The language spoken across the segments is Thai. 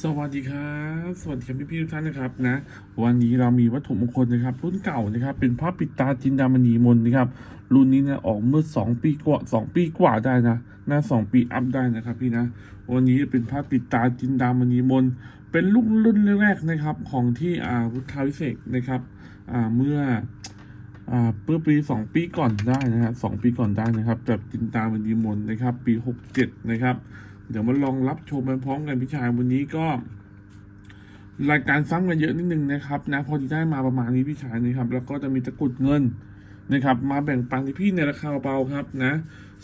สวัสดีครับสวัสดีครับพี่พี่ๆทุกท่านนะครับนะ วันนี้เรามีวัตถุมงคลนะครับ รุ่นเก่านะครับ เป็นพระปิดตาจินดามณีมนนะครับ รุ่นนี้นี่ยออกเมื่อสองปีกว่าสองปีกว่าได้นะน่าสองปีอัพได้นะครับพี่นะวันนี้เป็นพระปิดตาจินดามณีมนเป็นรุ่นรุ่นแรกๆนะครับของที่อ่าพุทธาวิเศษนะครับอ่าเมื่ออ่าเมื่อปีสองปีก่อนได้นะฮะสองปีก่อนได้นะครับแบบจินตามณีมนนะครับ ปีหกเจ็ดนะครับ เดี๋ยวมาลองรับชมไปพร้อมกันพี่ชายวันนี้ก็ รายการซ้ำกันเยอะนิดนึงนะครับ นะพอที่ได้มาประมาณนี้พี่ชายนะครับ แล้วก็จะมีตะกุดเงินนะครับ มาแบ่งปันที่พี่ในราคาเบาครับนะ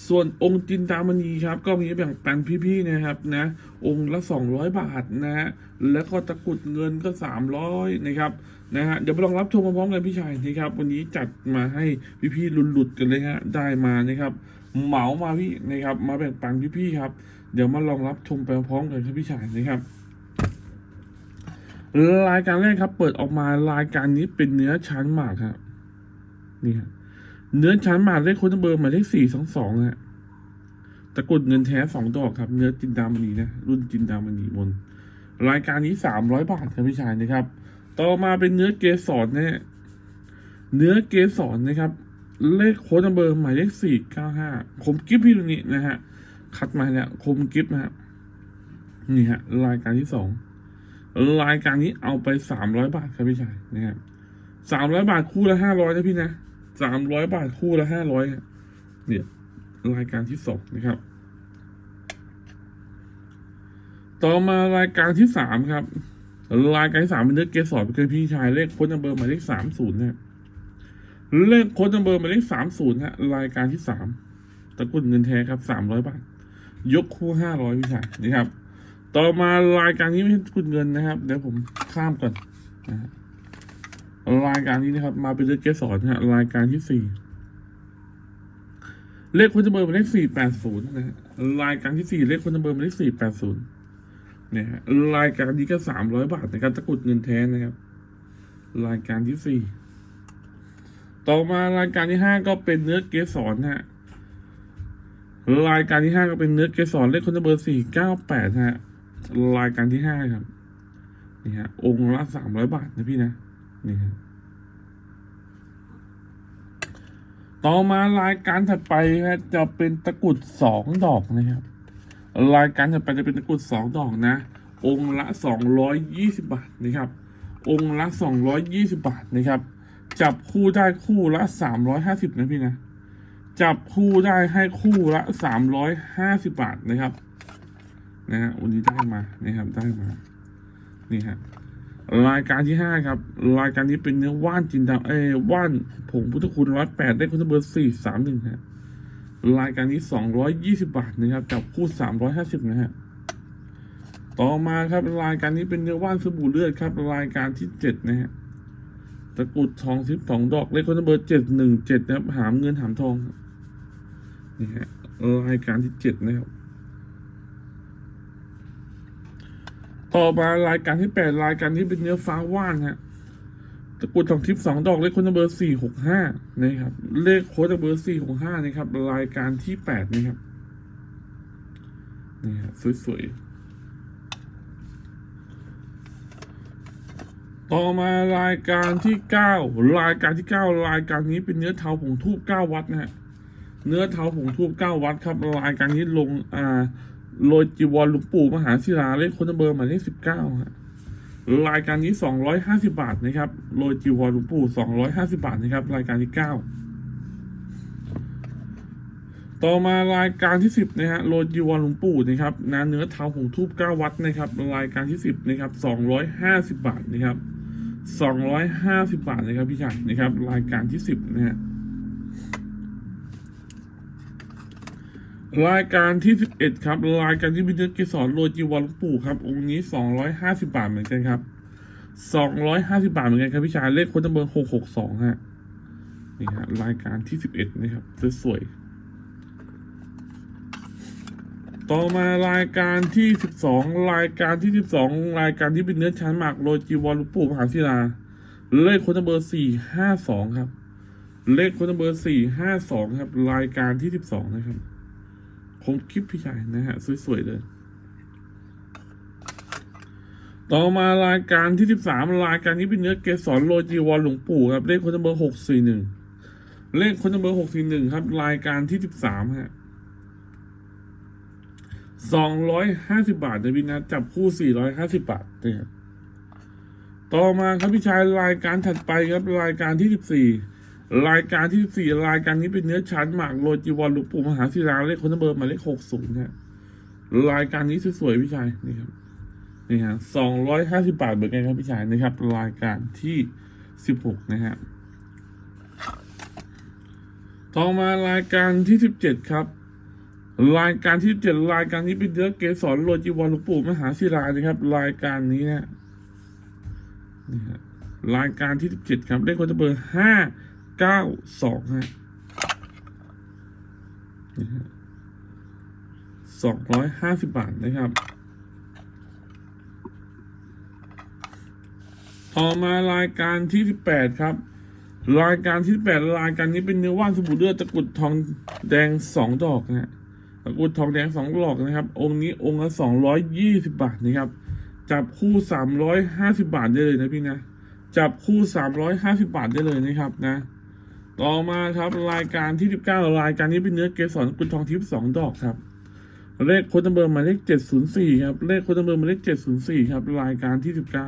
ส่วนองค์จินตามณีครับ ก็มีแบ่งปันพี่ๆนะครับ นะ องค์ละสองร้อยบาทนะฮะแล้วก็ตะกุดเงินก็สามร้อยนะครับนะฮะเดี๋ยวมาลองรับชมพร้อมๆกันพี่ชายนะครับ วันนี้จัดมาให้พี่ๆหลุดๆกันเลยฮะได้มานะครับ เหมามาพี่นะครับ มาแบ่งปันพี่ๆครับ เดี๋ยวมาลองรับชมไปพร้อมกันครับพี่ชายนะครับรายการแรกครับ เปิดออกมารายการนี้เป็นเนื้อชั้นหมากครับนี่ครับเนื้อชั้นหมากเลขโค้ดเบอร์หมายเลขสี่สองสองฮะตะกรุดเงินแท้สองดอกครับ เนื้อจินดามณีนะรุ่นจินดามณีมนรายการนี้สามร้อยบาทครับพี่ชายนะครับ ต่อมาเป็นเนื้อเกสรนะฮะเนื้อเกสรนะครับ เลขโค้ดเบอร์หมายเลขสี่เก้าห้าคมกิฟพี่ตรงนี้นะฮะ คัดมาเนี่ยคมกิฟนะฮะนี่ฮะ รายการที่สองรายการนี้เอาไปสามร้อยบาทครับพี่ชายนะครับสามร้อยบาทคู่ละห้าร้อยนะพี่นะสามร้อยบาทคู่ละห้าร้อยเนี่ย รายการที่สองนะครับ ต่อมารายการที่สามครับ รายการที่สามเป็นเนื้อเกสรเป็นพี่ชายเลขค้ดนัมเบอร์หมายเลขสามศูนย์นะเลขค้ดนัมเบอร์หมายเลขสามศูนย์ฮะรายการที่สามตะกุดเงินแท้ครับสามร้อยบาท ยกคู่ห้าร้อยพี่ชายนะครับ ต่อมารายการนี้ไม่ใช่คุณเงินนะครับ เดี๋ยวผมข้ามก่อนนะรายการนี้นะครับ มาเป็นเลือเกสรนะฮะรายการที่สี่เลขคุณจะเบอร์เป็นเลขสี่แปดศูนย์นะฮะรายการที่สี่เลขคุณจะเบอร์เป็นเลขสี่แปดศูนย์เนี่ยฮะรายการนี้ก็สามร้อยบาทในการตะกุดเงินแท้นะครับ รายการที่สี่ต่อมารายการที่ห้าก็เป็นเนื้อเกสรนะฮะ รายการที่ห้าก็เป็นเนื้อเกสรเลขคนเบอร์สี่เก้าแปดฮะ รายการที่ห้าครับ นี่ฮะ องค์ละสามร้อยบาทนะพี่นะ นี่ฮะ ต่อมารายการถัดไปฮะจะเป็นตะกรุดสองดอกนะครับ รายการถัดไปจะเป็นตะกรุดสองดอกนะ องค์ละสองร้อยยี่สิบาทนะครับ องค์ละสองร้อยยี่สิบาทนะครับ จับคู่ได้คู่ละสามร้อยห้าสิบนะพี่นะ จับคู่ได้ให้คู่ละสามร้อยห้าสิบบาทนะครับ นะฮะวันนี้ได้มานะครับได้มา นี่ฮะรายการที่ห้าครับ รายการนี้เป็นเนื้อว่านจินดาเอ้ว่านผงพุทธคุณร้อยแปดได้คุณเบอร์สี่สามหนึ่งฮะรายการนี้สองร้อยยี่สิบาทนะครับจับคู่สามร้อยห้าสิบนะฮะต่อมาครับรายการนี้เป็นเนื้อว่านสบู่เลือดครับ รายการที่เจ็ดนะฮะตะกรุดทองสิบสองดอกเลขคนเบอร์เจ็ดหนึ่งเจ็ดนะครับ หามเงินหามทอง นี่ฮะรายการที่เจ็ดนะครับ ต่อมารายการที่แปดรายการที่เป็นเนื้อฟ้าว่านฮะตะกรุดทองทิพย์สองดอกเลขโค้ดเบอร์สี่หกห้านะครับ เลขโค้ดเบอร์สี่หกห้านะครับ รายการที่แปดนะครับนี่ฮะสวยๆ ต่อมารายการที่เก้ารายการที่เก้ารายการนี้เป็นเนื้อเทาผงทูบเก้าวัดนะฮะ เนื้อเท้าผงทูบเก้าวัดครับรายการนี้ลงอ่าโรยจีวรหลวงปู่มหาศิลาเลขคนเบอร์หมายเลขสิบเก้าฮะรายการนี้สองร้อยห้าสิบาทนะครับโรยจีวรหลวงปู่สองร้อยห้าสิบาทนะครับ รายการที่เก้าต่อมารายการที่สิบนะฮะโรยจีวรหลวงปู่นะครับนะเนื้อเท้าผงทูบเก้าวัดนะครับ รายการที่สิบนะครับสองร้อยห้าสิบาทนะครับสองร้อยห้าสิบาทนะครับพี่ชายนะครับ รายการที่สิบนะฮะ รายการที่สิบเอ็ดครับ รายการที่มีเนื้อเกสรโรยจีวรลปู่ครับ องค์นี้สองร้อยห้าสิบาทเหมือนกันครับสองร้อยห้าสิบาทเหมือนกันครับพี่ชายเลขคนตำเบอร์หกหกสองฮะนี่ฮะรายการที่สิบเอ็ดนะครับสวยๆต่อมารายการที่สิบสองรายการที่สิบสองรายการที่เป็นเนื้อชั้นหมักโรยจีวรลปู่มหาศิลา เลขคนตำเบอร์สี่ห้าสองครับ เลขคนตำเบอร์สี่ห้าสองครับ รายการที่สิบสองนะครับ คงคลิปพี่ชายนะฮะ สวย ๆ เลย ต่อมารายการที่สิบสามรายการนี้เป็นเนื้อเกสรโรจีวรหลวงปู่ครับ เลขคนเบอร์หกสี่หนึ่งเลขคนเบอร์หกสี่หนึ่งครับ รายการที่สิบสามฮะสองร้อยห้าสิบาทนะพี่นะจับคู่สี่ร้อยห้าสิบาทนะครับต่อมาครับพี่ชายรายการถัดไปครับรายการที่สิบสี่ รายการที่สี่รายการนี้เป็นเนื้อชั้นหมากโรยจีวรหลวงปู่มหาศิลาเลขคนเบอร์หมายเลขหกศูนย์ฮะรายการนี้สวยๆพี่ชายนี่ครับนี่ฮะสองร้อยห้าสิบาทเหมือนกันครับพี่ชายนะครับ รายการที่สิบหกนะฮะต่อมารายการที่สิบเจ็ดครับ รายการที่เจ็ดรายการนี้เป็นเนื้อเกสรโรจีวรหลวงปู่มหาศิลานะครับ รายการนี้นะนี่ฮะรายการที่สิบเจ็ดครับเลขคนเบอร์ห้า เก้าสองฮะสองร้อยห้าสิบบาทนะครับต่อมารายการที่สิบแปดครับ รายการที่แปดรายการนี้เป็นเนื้อว่านสบู่เลือดตะกุดทองแดงสองดอกนะฮะตะกุดทองแดงสองดอกนะครับ องค์นี้องค์ละสองร้อยยี่สิบาทนะครับจับคู่สามร้อยห้าสิบาทได้เลยนะพี่นะจับคู่สามร้อยห้าสิบาทได้เลยนะครับนะ ต่อมาครับรายการที่สิบเก้ารายการนี้เป็นเนื้อเกสรตะกรุดทองทิพย์สองดอกครับ เลขโคดนัมเบอร์หมายเลขเจ็ดศูนย์สี่ครับเลขโคดนัมเบอร์หมายเลขเจ็ดศูนย์สี่ครับรายการที่สิบเก้า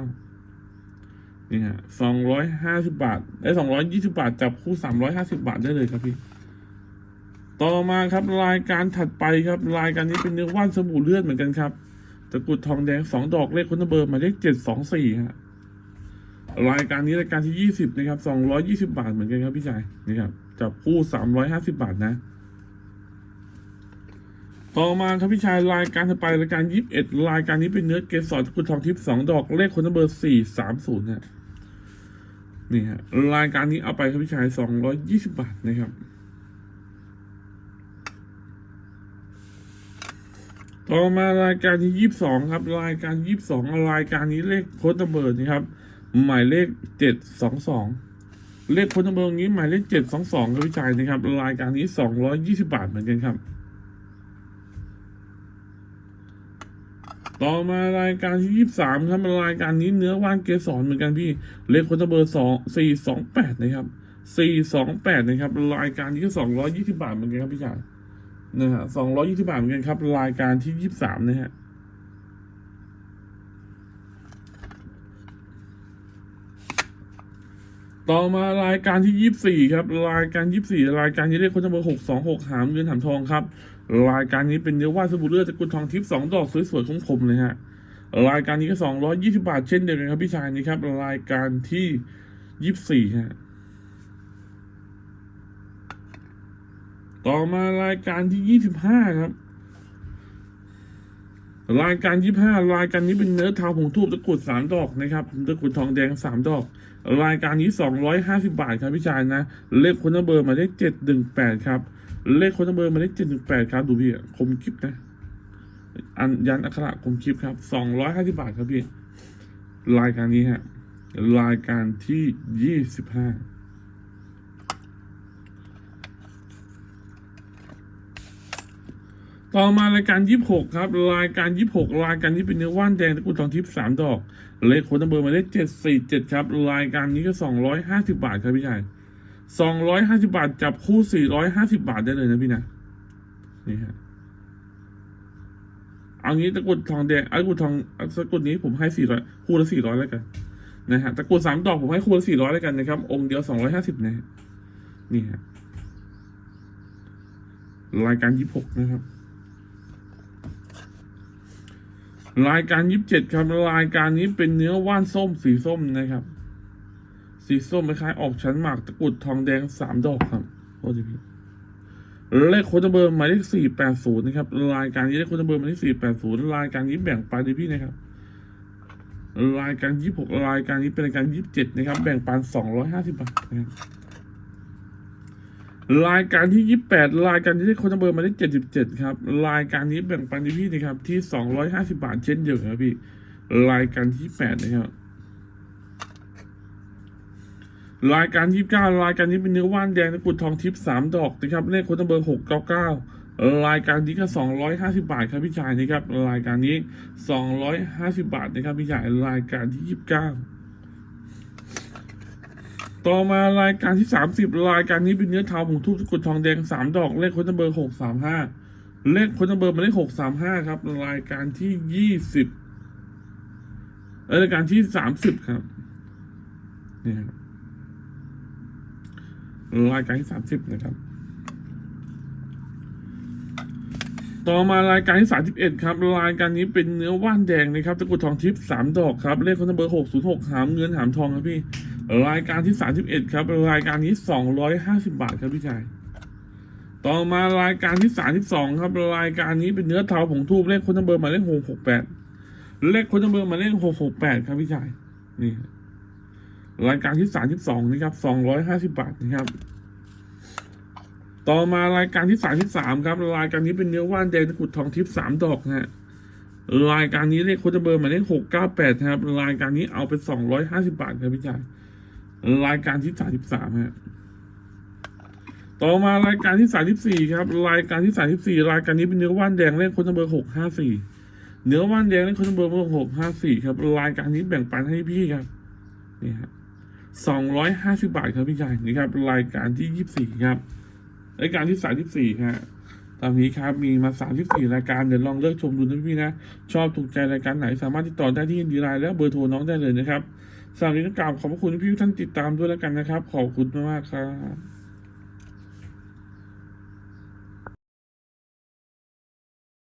นี่ฮะสองร้อยห้าสิบาทได้สองร้อยยี่สิบาทจับคู่สามร้อยห้าสิบาทได้เลยครับพี่ต่อมาครับรายการถัดไปครับ รายการนี้เป็นเนื้อว่านสบู่เลือดเหมือนกันครับตะกรุดทองแดงสองดอกเลขคนเบอร์หมายเลขเจ็ดสองสี่ฮะ รายการนี้รายการที่ยี่สิบนะครับสองร้อยยี่สิบาทเหมือนกันครับพี่ชายนี่ครับจับคู่สามร้อยห้าสิบาทนะ ต่อมาครับพี่ชายรายการถัดไปรายการยี่สิบเอ็ดรายการนี้เป็นเนื้อเกสรตะกรุดทองทิพย์สองดอกเลขคนเบอร์สี่สามศูนย์ฮะนี่ฮะรายการนี้เอาไปครับพี่ชายสองร้อยยี่สิบาทนะครับ ต่อมารายการที่ยี่สิบสองครับ รายการยี่สิบสองรายการนี้เลขโค้ดนัมเบอร์นะครับ หมายเลขเจ็ดสองสองเลขโค้ดนัมเบอร์นี้หมายเลขเจ็ดสองสองครับพี่ชายนะครับ รายการนี้สองร้อยยี่สิบาทเหมือนกันครับ ต่อมารายการที่ยี่สามครับรายการนี้เนื้อว่านเกสรเหมือนกันพี่ เลขคนเบอร์สองสี่สองแปดนะครับสี่สองแปดนะครับ รายการนี้ก็สองร้อยยี่สิบาทเหมือนกันครับพี่ชายนะฮะสองร้อยยี่สิบาทเหมือนกันครับ รายการที่ยี่สามนะฮะ ต่อมารายการที่ยี่สี่ครับ รายการยี่สี่รายการนี้เลขคนเบอร์หกสองหกหามเงินหามทองครับ รายการนี้เป็นเนื้อว่าสบู่เลือดตะกุดทองทิพย์สองดอกสวยๆคมๆเลยฮะรายการนี้ก็สองร้อยยี่สิบาทเช่นเดียวกันครับพี่ชายนี่ครับ รายการที่ยี่สี่ฮะต่อมารายการที่ยี่สิบห้าครับรายการยี่ห้ารายการนี้เป็นเนื้อทาวผงทูบตะกุดสามดอกนะครับตะกุดทองแดงสามดอก รายการนี้ 250 บาทครับพี่ชายนะ เลขคนเบอร์มาได้ 718 ครับ เลขคนเบอร์มาได้ 718 ครับ ดูพี่คมคลิปนะ อันยันอักขระคมคลิปครับ 250 บาทครับพี่ รายการนี้ฮะ รายการที่ 25 ต่อมารายการยี่สิบหกครับ รายการยี่สิบหกรายการนี้เป็นเนื้อว่านแดงตะกุดทองทิพย์สามดอก เลขโค้ดเบอร์มาเลขเจ็ดสี่เจ็ดครับ รายการนี้ก็สองร้อยห้าสิบาทครับพี่ชายสองร้อยห้าสิบาท จับคู่สี่ร้อยห้าสิบาทได้เลยนะพี่นะนี่ฮะเอางี้ตะกุดทองแดงไอ้ตะกุดทองตะกุดนี้ผมให้สี่ร้อยคู่ละสี่ร้อยแล้วกันนะฮะตะกุดสามดอกผมให้คู่ละสี่ร้อยแล้วกันนะครับ องค์เดียวสองร้อยห้าสิบนะนี่ฮะรายการยี่สิบหกนะครับ รายการยี่สิบเจ็ดครับรายการนี้เป็นเนื้อว่านส้มสีส้มนะครับ สีส้มคล้ายออกชั้นหมากตะกุดทองแดงสามดอกครับโอ้ดีพี่เลขโค้ดเบอร์หมายเลขสี่แปดศูนย์นะครับ รายการนี้เลขโค้ดเบอร์หมายเลขสี่แปดศูนย์รายการนี้แบ่งปันดิพี่นะครับ รายการยี่หกรายการนี้เป็นรายการยี่สิบเจ็ดนะครับ แบ่งปันสองร้อยห้าสิบบาทนะครับ รายการที่ยี่แปดรายการที่เลขค้ดเบอร์มายเลขเจ็ดสิบเจ็ดครับ รายการนี้แบ่งปันดิพี่นะครับ ที่สองร้อยห้าสิบาทเช่นเดียวกันครับพี่ รายการที่แปดนะครับ รายการยี่สิบเก้ารายการนี้เป็นเนื้อว่านแดงตะกุดทองทิพย์สามดอกนะครับ เลขค้ดเบอร์หกเก้าเก้ารายการนี้ก็สองร้อยห้าสิบาทครับพี่ชายนะครับ รายการนี้สองร้อยห้าสิบาทนะครับพี่ชาย รายการที่ยี่สิบเก้า ต่อมารายการที่สามสิบรายการนี้เป็นเนื้อเทาผงทูบสกุลทองแดงสามดอก เลขคนเบอร์หกสามห้าเลขคนเบอร์มาเลขหกสามห้าครับ รายการที่ยี่สิบรายการที่สามสิบครับนี่ครับรายการที่สามสิบนะครับ ต่อมารายการที่ 31 ครับ รายการนี้เป็นเนื้อว่านแดงนะครับตะกรุดทองทิพย์สามดอกครับ เลขคนเบอร์ 606 หามเงินหามทองครับพี่ รายการที่31ครับรายการนี้250บาทครับพี่ชายต่อมารายการที่32ครับรายการนี้เป็นเนื้อเทาผงทูบเลขคนเบอร์หมายเลข668เลขคนเบอร์หมายเลข668ครับพี่ชายนี่รายการที่32นะครับ250บาทนะครับ ต่อมารายการที่สามที่สามครับ รายการนี้เป็นเนื้อว่านแดงตะกุดทองทิพย์สามดอกนะฮะรายการนี้เลขโคดเบอร์หมายเลขหกเก้าแปดครับ รายการนี้เอาไปสองร้อยห้าสิบาทครับพี่ชาย รายการที่สามสิบสามฮะต่อมารายการที่สามสิบสี่ครับ รายการที่สามสิบสี่รายการนี้เป็นเนื้อว่านแดงเลขโคดเบอร์หกห้าสี่เนื้อว่านแดงเลขโคดเบอร์หกห้าสี่ครับ รายการนี้แบ่งปันให้พี่ครับนี่ครับสองร้อยห้าสิบาทครับพี่ชายนี่ครับ รายการที่ยี่สิบสี่ครับ รายการที่สามที่สี่ฮะตอนนี้ครับมีมาสามที่สี่รายการเดี๋ยวลองเลือกชมดูนะพี่นะ ชอบถูกใจรายการไหนสามารถติดต่อได้ที่อินดีไลน์และเบอร์โทรน้องได้เลยนะครับ สำหรับวันนี้ก็กราบขอบพระคุณพี่ทุกท่านติดตามด้วยแล้วกันนะครับ ขอบคุณมากๆครับ